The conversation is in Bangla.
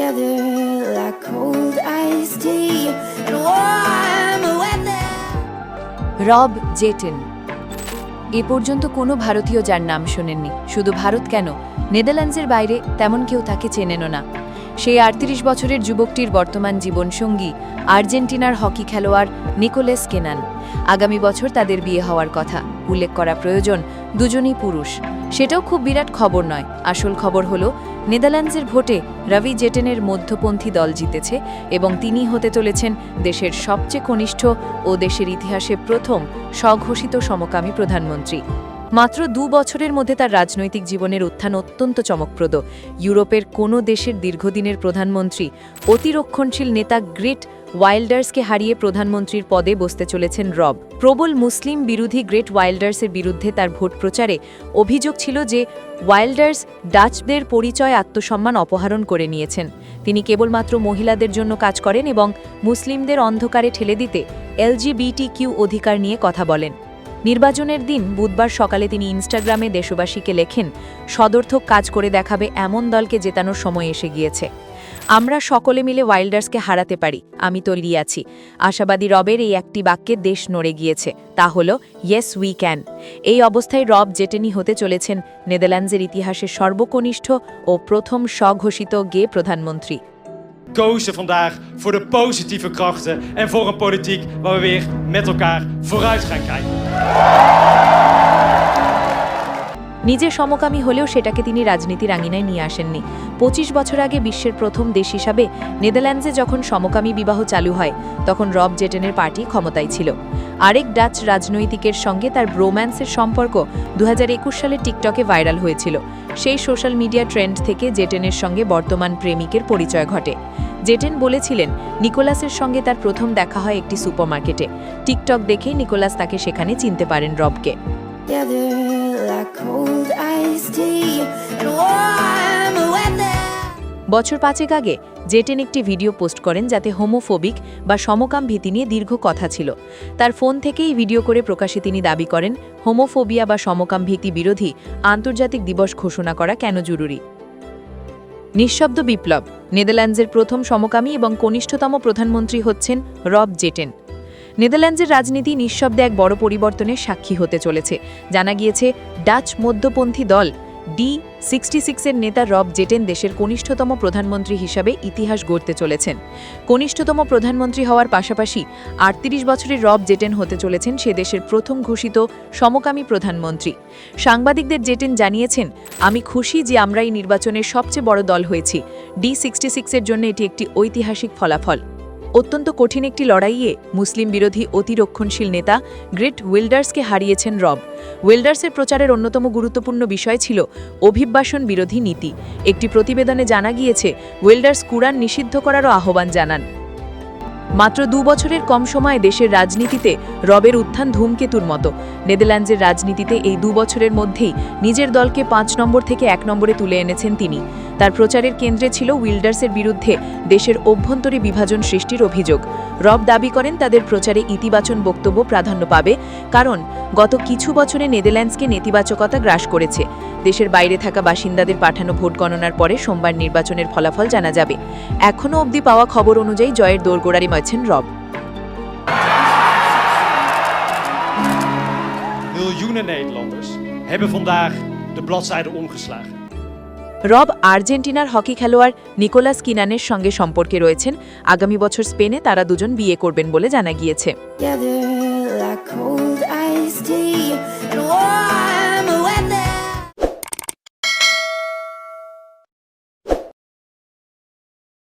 together like cold iced tea and warm weather. রব জেটেন। এ পর্যন্ত কোনো ভারতীয় যার নাম শোনেননি। শুধু ভারত কেন? নেদারল্যান্ডসের বাইরে তেমন কেউ তাকে চেনেনও না। সেই আটত্রিশ বছরের যুবকটির বর্তমান জীবনসঙ্গী, আর্জেন্টিনার হকি খেলোয়াড় নিকোলেস কেনান। আগামী বছর তাদের বিয়ে হওয়ার কথা। উল্লেখ করা প্রয়োজন, দুজনই পুরুষ। সেটাও খুব বিরাট খবর নয়। আসল খবর হল, নেদারল্যান্ডসের ভোটে রবি জেটেনের মধ্যপন্থী দল জিতেছে এবং তিনি হতে চলেছেন দেশের সবচেয়ে কনিষ্ঠ ও দেশের ইতিহাসে প্রথম স্বঘোষিত সমকামী প্রধানমন্ত্রী। মাত্র দু বছরের মধ্যে তার রাজনৈতিক জীবনের উত্থান অত্যন্ত চমকপ্রদ। ইউরোপের কোনো দেশের দীর্ঘদিনের প্রধানমন্ত্রী, অতিরক্ষণশীল নেতা গ্রেট ওয়াইল্ডার্সকে হারিয়ে প্রধানমন্ত্রীর পদে বসতে চলেছেন রব। প্রবল মুসলিম বিরোধী গ্রেট ওয়াইল্ডার্সের বিরুদ্ধে তার ভোট প্রচারে অভিযোগ ছিল যে ওয়াইল্ডার্স ডাচদের পরিচয়, আত্মসম্মান অপহরণ করে নিয়েছেন। তিনি কেবলমাত্র মহিলাদের জন্য কাজ করেন এবং মুসলিমদের অন্ধকারে ঠেলে দিতে এলজিবিটি কিউ অধিকার নিয়ে কথা বলেন। নির্বাচনের দিন বুধবার সকালে তিনি ইনস্টাগ্রামে দেশবাসীকে লেখেন, সদর্থক কাজ করে দেখাবে এমন দলকে জেতানোর সময় এসে গিয়েছে। আমরা সকলে মিলে ওয়াইল্ডার্সকে হারাতে পারি, আমি তৈরি আছি। আশাবাদী রবের এই একটি বাক্যে দেশ নড়ে গিয়েছে। তা হল ইয়েস উই ক্যান এই অবস্থায় রব জেটেনি হতে চলেছেন নেদারল্যান্ডসের ইতিহাসের সর্বকনিষ্ঠ ও প্রথম স্বঘোষিত গে প্রধানমন্ত্রী। Kozen vandaag voor de positieve krachten en voor een politiek waar we weer met elkaar vooruit gaan kijken. নিজে সমকামী হলেও সেটাকে তিনি রাজনীতির আঙিনায় নিয়ে আসেননি। পঁচিশ বছর আগে বিশ্বের প্রথম দেশ হিসাবে নেদারল্যান্ডসে যখন সমকামী বিবাহ চালু হয়, তখন রব জেটেনের পার্টি ক্ষমতায় ছিল। আরেক ডাচ রাজনৈতিকের সঙ্গে তার ব্রোম্যান্সের সম্পর্ক দু হাজার একুশ সালে টিকটকে ভাইরাল হয়েছিল। সেই সোশ্যাল মিডিয়া ট্রেন্ড থেকে জেটেনের সঙ্গে বর্তমান প্রেমিকের পরিচয় ঘটে। জেটেন বলেছিলেন, নিকোলাসের সঙ্গে তার প্রথম দেখা হয় একটি সুপারমার্কেটে। টিকটক দেখে নিকোলাস তাকে সেখানে চিনতে পারেন রবকে। বছর পাঁচেক আগে জেটেন একটি ভিডিও পোস্ট করেন যাতে হোমোফোবিক বা সমকাম ভীতি নিয়ে দীর্ঘ কথা ছিল। তার ফোন থেকেই ভিডিও করে প্রকাশে তিনি দাবি করেন, হোমোফোবিয়া বা সমকাম ভীতি বিরোধী আন্তর্জাতিক দিবস ঘোষণা করা কেন জরুরি? নিঃশব্দ বিপ্লব। নেদারল্যান্ডসের প্রথম সমকামী এবং কনিষ্ঠতম প্রধানমন্ত্রী হচ্ছেন রব জেটেন। নেদারল্যান্ডসের রাজনীতি নিঃশব্দে এক বড় পরিবর্তনের সাক্ষী হতে চলেছে। জানা গিয়েছে, ডাচ মধ্যপন্থী দল ডি সিক্সটি সিক্সের নেতা রব জেটেন দেশের কনিষ্ঠতম প্রধানমন্ত্রী হিসাবে ইতিহাস গড়তে চলেছেন। কনিষ্ঠতম প্রধানমন্ত্রী হওয়ার পাশাপাশি আটত্রিশ বছরের রব জেটেন হতে চলেছেন সে দেশের প্রথম ঘোষিত সমকামী প্রধানমন্ত্রী। সাংবাদিকদের জেটেন জানিয়েছেন, আমি খুশি যে আমরা এই নির্বাচনের সবচেয়ে বড় দল হয়েছি। ডি সিক্সটি সিক্সের জন্য এটি একটি ঐতিহাসিক ফলাফল। অত্যন্ত কঠিন একটি লড়াইয়ে মুসলিম বিরোধী অতিরক্ষণশীল নেতা গ্রেট উইল্ডার্সকে হারিয়েছেন রব। উইল্ডার্সের প্রচারের অন্যতম গুরুত্বপূর্ণ বিষয় ছিল অভিবাসন বিরোধী নীতি। একটি প্রতিবেদনে জানা গিয়েছে উইল্ডার্স কুরআন নিষিদ্ধ করারও আহ্বান জানান। মাত্র দু বছরের কম সময়ে দেশের রাজনীতিতে রবের উত্থান ধূমকেতুর মতো। নেদারল্যান্ডসের রাজনীতিতে এই দু বছরের মধ্যেই নিজের দলকে পাঁচ নম্বর থেকে এক নম্বরে তুলে এনেছেন তিনি। তার প্রচারের কেন্দ্রে ছিল উইল্ডার্সের বিরুদ্ধে দেশের অভ্যন্তরে বিভাজন সৃষ্টির অভিযোগ। রব দাবি করেন তাদের প্রচারে ইতিবাচন বক্তব্য প্রাধান্য পাবে, কারণ গত কিছু বছরে নেদারল্যান্ডসকে নেতিবাচকতা গ্রাস করেছে। দেশের বাইরে থাকা বাসিন্দাদের পাঠানো ভোট গণনার পরে সোমবার নির্বাচনের ফলাফল জানা যাবে। এখনও অবধি পাওয়া খবর অনুযায়ী জয়ের দোরগোড়ারি ময়ছেন রব। Miljoenen Nederlanders hebben vandaag de bladzijde omgeslagen. রব আর্জেন্টিনার হকি খেলোয়াড় নিকোলাস কিনানের সঙ্গে সম্পর্কে রয়েছেন। আগামী বছর স্পেনে তারা দুজন বিয়ে করবেন বলে জানা গিয়েছে।